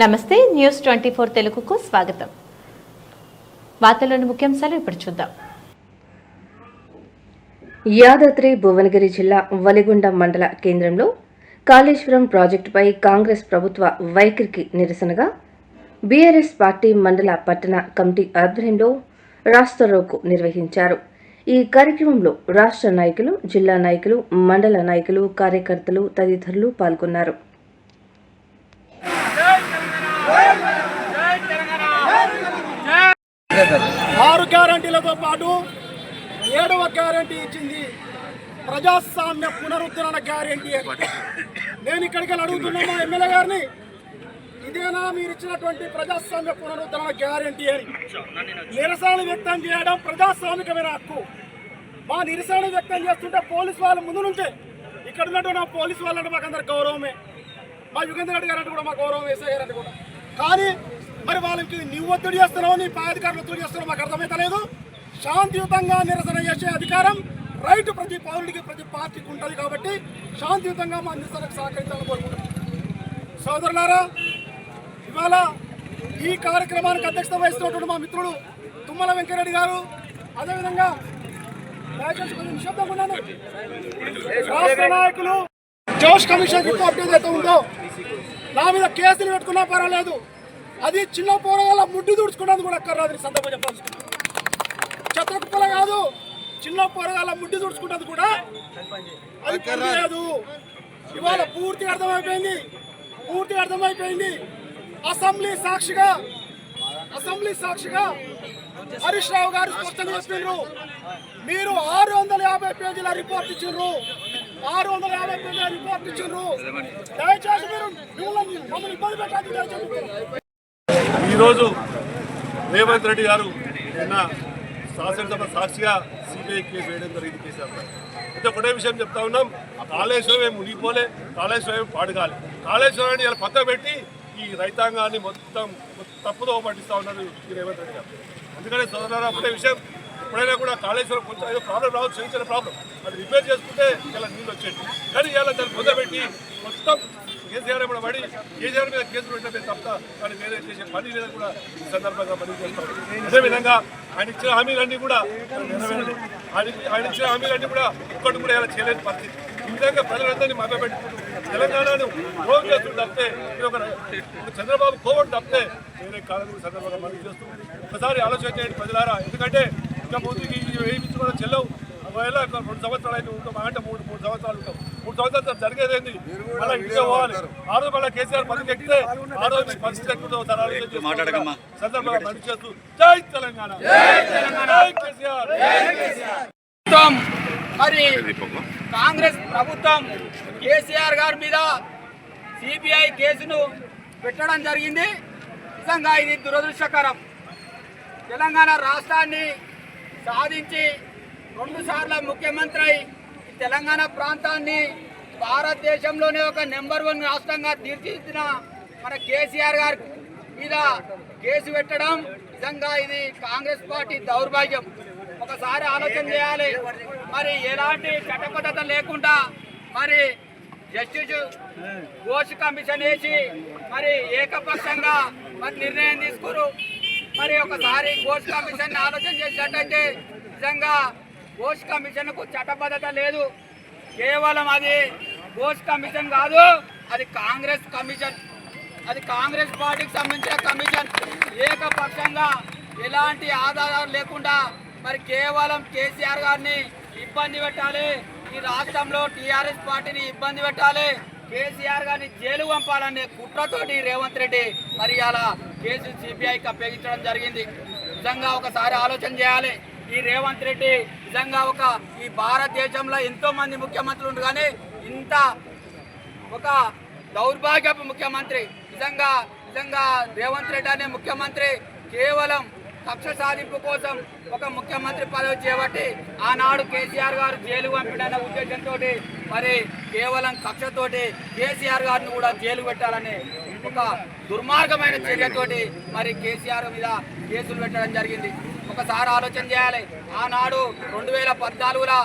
నమస్తే news twenty four తెలుగుకు స్వాగతం. వార్తల్లోని ముఖ్యాంశాలు ఇప్పుడు చూద్దాం. యాదాద్రి భువనగిరి జిల్లా వలిగొండ మండల కేంద్రంలో కాళేశ్వరం ప్రాజెక్టుపై కాంగ్రెస్ ప్రభుత్వ వైఖరికి నిరసనగా బీఆర్ఎస్ పార్టీ మండల పట్టణ కమిటీ ఆధ్వర్యంలో రాస్తారోకు నిర్వహించారు. ఈ కార్యక్రమంలో రాష్ట్ర నాయకులు జిల్లా నాయకులు మండల నాయకులు కార్యకర్తలు తదితరులు పాల్గొన్నారు. ఆరు గ్యారంటీలతో పాటు ఏడవ గ్యారంటీ ఇచ్చింది ప్రజాస్వామ్య పునరుద్ధరణ గ్యారంటీ అని నేను ఇక్కడికి వెళ్ళి అడుగుతున్నా మా ఎమ్మెల్యే గారిని. ఇదేనా మీరు ఇచ్చినటువంటి ప్రజాస్వామ్య పునరుద్ధరణ గ్యారంటీ అని. నిరసన వ్యక్తం చేయడం ప్రజాస్వామికమైన హక్కు. మా నిరసన వ్యక్తం చేస్తుంటే పోలీస్ వాళ్ళ ముందు నుంచే ఇక్కడ ఉన్నటువంటి పోలీసు పోలీస్ వాళ్ళంటే మాకు అందరు గౌరవమే. మా యుగేంద్ర రెడ్డి గారు అంటే కూడా మా గౌరవం వేసే గారు అంటే కూడా. కానీ మరి వాళ్ళకి నువ్వు ఒత్తిడి చేస్తున్నావు? నీ పై అధికారులు ఒత్తిడి చేస్తున్నావు? మాకు అర్థమైతలేదు. శాంతియుతంగా నిరసన చేసే అధికారం రైట్ ప్రతి పౌరుడికి ప్రతి పార్టీకి ఉంటుంది కాబట్టి శాంతియుతంగా మా నిరసనకు సహకరించాలని కోరుకుంటున్నాం. సోదరులారా ఇవాళ ఈ కార్యక్రమానికి అధ్యక్షత వహిస్తున్నటువంటి మా మిత్రుడు తుమ్మల వెంకరెడ్డి గారు అదేవిధంగా దయచేసి కొంచెం నిశ్శబ్దంగా ఉండండి. రాష్ట్ర నాయకులు జోష్ కమిషన్ రిపోర్ట్ ఏదైతే ఉందో నా మీద కేసులు పెట్టుకున్నా పర్వాలేదు. అది చిన్న పోరగాల ముడ్డు తుడుచుకున్నది కూడా అక్కర్రాదు సందర్భం చెప్పాల్సి చెత్త కాదు చిన్న పోరగాల ముడ్డు తుడుచుకున్నది కూడా అది లేదు ఇవాళ పూర్తిగా అర్థమైపోయింది పూర్తిగా అర్థమైపోయింది. అసెంబ్లీ సాక్షిగా అసెంబ్లీ సాక్షిగా హరీష్ రావు గారు స్పష్టంగా చెప్పిండ్రు మీరు ఆరు వందల యాభై పేజీల రిపోర్ట్ ఇచ్చిండ్రు ఆరు వందల యాభై పేజీల రిపోర్ట్ ఇచ్చిండ్రు దయచేసి మీరు మిమ్మల్ని మమ్మల్ని ఇబ్బంది పెట్టాలి ఈరోజు రేవంత్ రెడ్డి గారు నిన్న శాసనసభ సాక్షిగా సిబిఐ కేసు వేయడం జరిగింది కేసీఆర్ అయితే ఒకటే విషయం చెప్తా ఉన్నాం. కాళేశ్వరం ఏం మునిగిపోలే కాళేశ్వరం ఏం పాడుగాలి. కాళేశ్వరాన్ని ఇలా పక్క పెట్టి ఈ రైతాంగాన్ని మొత్తం తప్పుదో పట్టిస్తా ఉన్నారు ఈ రేవంత్ రెడ్డి గారు. అందుకనే సోదరారా ఒకటే విషయం. ఎప్పుడైనా కూడా కాళేశ్వరం కొంచెం ఏదో ప్రాబ్లం రావచ్చు చిన్న చిన్న ప్రాబ్లం అది రిపేర్ చేసుకుంటే ఇలా నీళ్ళు వచ్చేది కానీ ఇలా దాన్ని పొందబెట్టి మొత్తం కేసీఆర్ కూడా పడి కేసీఆర్ మీద కేసులు పెట్టిన తప్ప కానీ వేరే చేసే పని లేదు కూడా ఈ సందర్భంగా పని చేస్తారు అదేవిధంగా ఆయన ఇచ్చిన హామీలన్నీ కూడా నెరవేరలేదు. ఆయన ఆయన ఇచ్చిన హామీలన్నీ కూడా ఒక్కటి కూడా ఇలా చేయలేని పరిస్థితి. ఈ విధంగా ప్రజలందరినీ మభ్యపెట్టుకుంటూ తెలంగాణను కోవిడ్ చేస్తుంది తప్పితే ఒక చంద్రబాబు కోవిడ్ తప్పితే వేరే కాలం సందర్భంగా మనం చేస్తూ ఒకసారి ఆలోచన చేయండి ప్రజలారా. ఎందుకంటే ఇంకా ముందుకి ఏమి కూడా చెల్లవు. ఒకవేళ రెండు సంవత్సరాలు అయితే ఉంటాం అంటే మూడు మూడు సంవత్సరాలు ఉంటాం. మూడు సంవత్సరాలు జరిగేది ఏంది మళ్ళీ ఇంట్లో పోవాలి. ఆ రోజు మళ్ళీ కేసీఆర్ పదవి ఎక్కితే ఆ రోజు మీ పరిస్థితి ఆలోచన చేసుకోవాలి. సందర్భంగా పని చేస్తూ జై తెలంగాణ. జై కేసీఆర్. ప్రభుత్వం. మరి కాంగ్రెస్ ప్రభుత్వం కేసీఆర్ గారి మీద సిబిఐ కేసును పెట్టడం జరిగింది. నిజంగా ఇది దురదృష్టకరం. తెలంగాణ రాష్ట్రాన్ని సాధించి రెండుసార్ల ముఖ్యమంత్రి తెలంగాణ ప్రాంతాన్ని భారతదేశంలోనే ఒక నెంబర్ వన్ రాష్ట్రంగా తీర్చిదిద్దిన మన కేసీఆర్ గారి మీద కేసు పెట్టడం నిజంగా ఇది కాంగ్రెస్ పార్టీ దౌర్భాగ్యం. ఒకసారి ఆలోచన చేయాలి. మరి ఎలాంటి చట్టబద్ధత లేకుండా మరి జస్టిస్ ఘోష్ కమిషన్ వేసి మరి ఏకపక్షంగా మరి నిర్ణయం తీసుకురు. మరి ఒకసారి ఘోష్ కమిషన్ ఆలోచన చేసినట్టయితే నిజంగా ఘోష్ కమిషన్కు చట్టబద్ధత లేదు. కేవలం అది ఘోష్ కమిషన్ కాదు అది కాంగ్రెస్ కమిషన్. అది కాంగ్రెస్ పార్టీకి సంబంధించిన కమిషన్. ఏకపక్షంగా ఎలాంటి ఆధారాలు లేకుండా మరి కేవలం కేసీఆర్ గారిని ఇబ్బంది పెట్టాలి. ఈ రాష్ట్రంలో టీఆర్ఎస్ పార్టీని ఇబ్బంది పెట్టాలి. కేసీఆర్ గారిని జైలు పంపాలనే కుట్రతోటి రేవంత్ రెడ్డి మరి అలా కేసు సిబిఐకి అప్పగించడం జరిగింది. నిజంగా ఒకసారి ఆలోచన చేయాలి. ఈ రేవంత్ రెడ్డి నిజంగా ఒక ఈ భారతదేశంలో ఎంతో మంది ముఖ్యమంత్రులు ఉండు కానీ ఇంత ఒక దౌర్భాగ్యపు ముఖ్యమంత్రి నిజంగా నిజంగా రేవంత్ రెడ్డి అనే ముఖ్యమంత్రి కేవలం కక్ష సాధింపు కోసం ఒక ముఖ్యమంత్రి పదవి చేపట్టి ఆనాడు కేసీఆర్ గారు జైలు పంపిడన్న ఉద్దేశంతో మరి కేవలం కక్షతోటి కేసీఆర్ గారిని కూడా జైలు పెట్టాలనే ఒక దుర్మార్గమైన చర్యతోటి మరి కేసీఆర్ మీద కేసులు పెట్టడం జరిగింది. ఒకసారి ఆలోచన చేయాలి. ఆనాడు రెండు వేల పద్నాలుగులో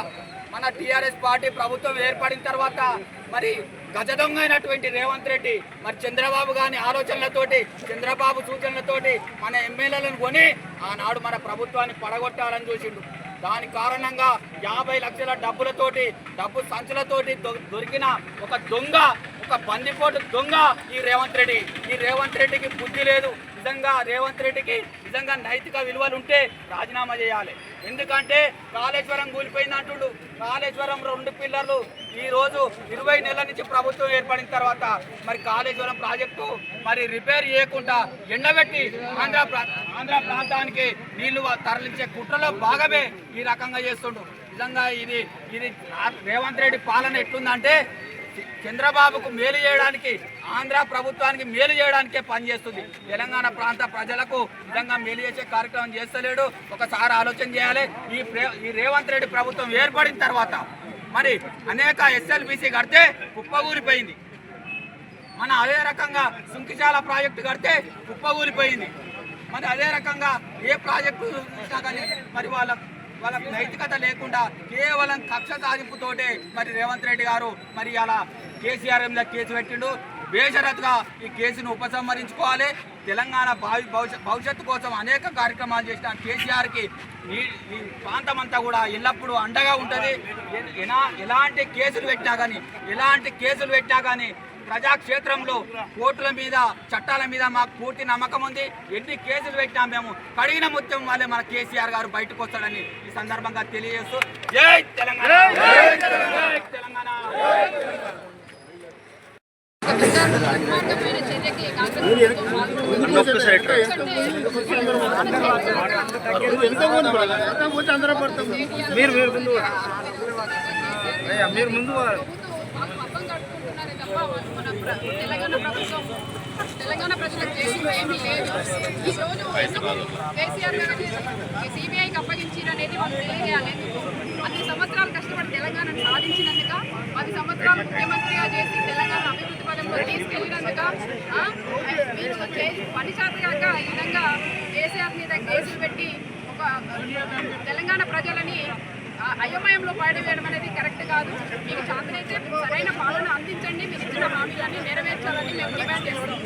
మన టీఆర్ఎస్ పార్టీ ప్రభుత్వం ఏర్పడిన తర్వాత మరి గజదొంగ అయినటువంటి రేవంత్ రెడ్డి మరి చంద్రబాబు గాని ఆలోచనలతోటి చంద్రబాబు సూచనలతోటి మన ఎమ్మెల్యేలను కొని ఆనాడు మన ప్రభుత్వాన్ని పడగొట్టాలని చూసిండు. దాని కారణంగా యాభై లక్షల డబ్బులతోటి డబ్బు సంచులతోటి దొ- దొరికిన ఒక దొంగ ఒక బందిపోటు దొంగ ఈ రేవంత్ రెడ్డి. ఈ రేవంత్ రెడ్డికి బుద్ధి లేదు. నిజంగా రేవంత్ రెడ్డికి నిజంగా నైతిక విలువలు ఉంటే రాజీనామా చేయాలి. ఎందుకంటే కాళేశ్వరం కూలిపోయింది అంటుడు. కాళేశ్వరం రెండు పిల్లర్లు ఈరోజు ఇరవై నెలల నుంచి ప్రభుత్వం ఏర్పడిన తర్వాత మరి కాళేశ్వరం ప్రాజెక్టు మరి రిపేర్ చేయకుండా ఎండబెట్టి ఆంధ్ర ప్రా- ఆంధ్ర ప్రాంతానికి నీళ్ళు తరలించే కుట్రలో భాగమే ఈ రకంగా చేస్తుండు. నిజంగా ఇది ఇది రేవంత్ రెడ్డి పాలన ఎట్లుందంటే చంద్రబాబుకు మేలు చేయడానికి ఆంధ్ర ప్రభుత్వానికి మేలు చేయడానికే పనిచేస్తుంది. తెలంగాణ ప్రాంత ప్రజలకు నిజంగా మేలు చేసే కార్యక్రమం చేస్తలేడు. ఒకసారి ఆలోచన చేయాలి. ఈ ప్రే- ఈ రేవంత్ రెడ్డి ప్రభుత్వం ఏర్పడిన తర్వాత మరి అనేక ఎస్ఎల్బిసి కడితే కుప్పగూరిపోయింది మన అదే రకంగా సుంకిశాల ప్రాజెక్టు కడితే కుప్పగూరిపోయింది మరి అదే రకంగా ఏ ప్రాజెక్టు చూసినా కానీ మరి వాళ్ళ వాళ్ళకు నైతికత లేకుండా కేవలం కక్ష సాధింపుతోటే మరి రేవంత్ రెడ్డి గారు మరి అలా కేసీఆర్ మీద కేసు పెట్టిండు. బేషరత్గా ఈ కేసును ఉపసంహరించుకోవాలి. తెలంగాణ భావి భవిష్యత్ భవిష్యత్తు కోసం అనేక కార్యక్రమాలు చేసిన కేసీఆర్కి ఈ ఈ ప్రాంతం అంతా కూడా ఎల్లప్పుడూ అండగా ఉంటుంది. ఎలా ఎలాంటి కేసులు పెట్టినా కానీ ఎలాంటి కేసులు పెట్టినా కానీ ప్రజాక్షేత్రంలో కోర్టుల మీద చట్టాల మీద మాకు పూర్తి నమ్మకం ఉంది. ఎన్ని కేసులు పెట్టినా మేము కడిగిన ముత్యం వల్లే మన కేసీఆర్ గారు బయటకు వస్తాడని ఈ సందర్భంగా తెలియజేస్తూ జై తెలంగాణ. మీరు ముందు ప్రభుత్వం అబ్బం కట్టుకుంటున్నారే తప్ప మన తెలంగాణ ప్రభుత్వం తెలంగాణ ప్రజలకు చేసింది ఏమీ లేదు. ఈ రోజు ఎందుకు కేసీఆర్ గారికి సిబిఐకి అప్పగించారు అనేది వాళ్ళు తెలియజేయాలి. అన్ని సంవత్సరాలు కష్టపడి తెలంగాణను సాధించినందుక పది సంవత్సరాలు ముఖ్యమంత్రిగా చేసి తెలంగాణ అభివృద్ధి పదంలో తీసుకెళ్ళినందుక మీరు పని చేతగాక ఈ విధంగా కేసీఆర్ మీద కేసులు పెట్టి ఒక తెలంగాణ ప్రజలని అయోమయంలో పాడివేయడం అనేది కరెక్ట్ కాదు. మీకు చేతనైతే సరైన పాలన అందించండి. మీరు ఇచ్చిన హామీలన్నీ నెరవేర్చాలని మేము డిమాండ్ చేస్తున్నాం.